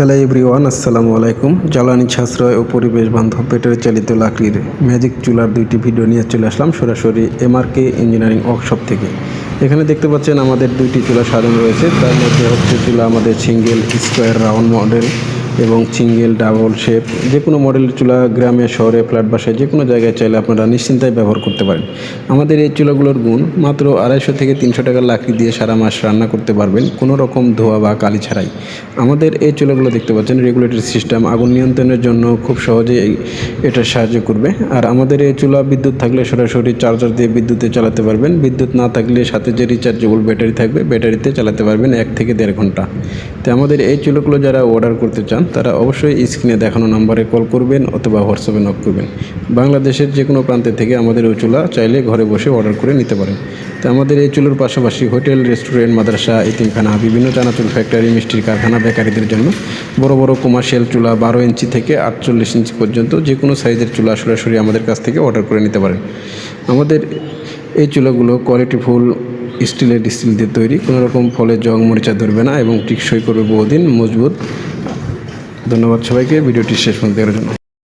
Hello everyone আসসালামু আলাইকুম জ্বালানি সাশ্রয় ও পরিবেশ বান্ধব পেটের চালিত লাকড়ির ম্যাজিক চুলার দুইটি ভিডিও নিয়ে চলে আসলাম সরাসরি এমআরকে ইঞ্জিনিয়ারিং ওয়ার্কশপ থেকে। এখানে দেখতে পাচ্ছেন আমাদের দুইটি চুলা সাজানো রয়েছে। তার মধ্যে হচ্ছে চুলা আমাদের সিঙ্গেল স্কোয়ার রাউন্ড মডেল। এবং সিঙ্গেল ডাবল শেপ যে কোনো মডেলের চুলা গ্রামে, শহরে ফ্ল্যাট বাসায় যে কোনো জায়গায় চাইলে আপনারা নিশ্চিন্তায় ব্যবহার করতে পারেন। আমাদের এই চুলাগুলোর গুণ মাত্র আড়াইশো থেকে তিনশো টাকার লাকড়ি দিয়ে সারা মাস রান্না করতে পারবেন, কোনো রকম ধোয়া বা কালি ছাড়াই। আমাদের এই চুলাগুলো দেখতে পাচ্ছেন রেগুলেটরি সিস্টেম আগুন নিয়ন্ত্রণের জন্য খুব সহজেই এটা সাহায্য করবে। আর আমাদের এই চুলা বিদ্যুৎ থাকলে সরাসরি চার্জার দিয়ে বিদ্যুতে চালাতে পারবেন। বিদ্যুৎ না থাকলে সাথে যে রিচার্জেবল ব্যাটারি থাকবে ব্যাটারিতে চালাতে পারবেন এক থেকে দেড় ঘণ্টা। তো আমাদের এই চুলোগুলো যারা অর্ডার করতে চান তারা অবশ্যই স্ক্রিনে দেখানো নাম্বারে কল করবেন অথবা হোয়াটসঅ্যাপে নক করবেন। বাংলাদেশের যে কোনো প্রান্তে থেকে আমাদের ওই চুলা চাইলে ঘরে বসে অর্ডার করে নিতে পারেন। তো আমাদের এই চুলোর পাশাপাশি হোটেল রেস্টুরেন্ট মাদ্রাসা ইতিমখানা বিভিন্ন চানাচুল ফ্যাক্টরি মিষ্টির কারখানা বেকারিদের জন্য বড় বড় কমার্শিয়াল চুলা বারো ইঞ্চি থেকে আটচল্লিশ ইঞ্চি পর্যন্ত যে কোনো সাইজের চুলা সরাসরি আমাদের কাছ থেকে অর্ডার করে নিতে পারেন। আমাদের এই চুলাগুলো কোয়ালিটি ফুল স্টিলের স্টিল দিয়ে তৈরি। কোনো রকম ফলে জং মরিচা ধরবে না এবং টিকসই করবে বহুদিন, মজবুত ধন্যবাদ সবাইকে ভিডিওটি শেষ পর্যন্ত দেখার জন্য।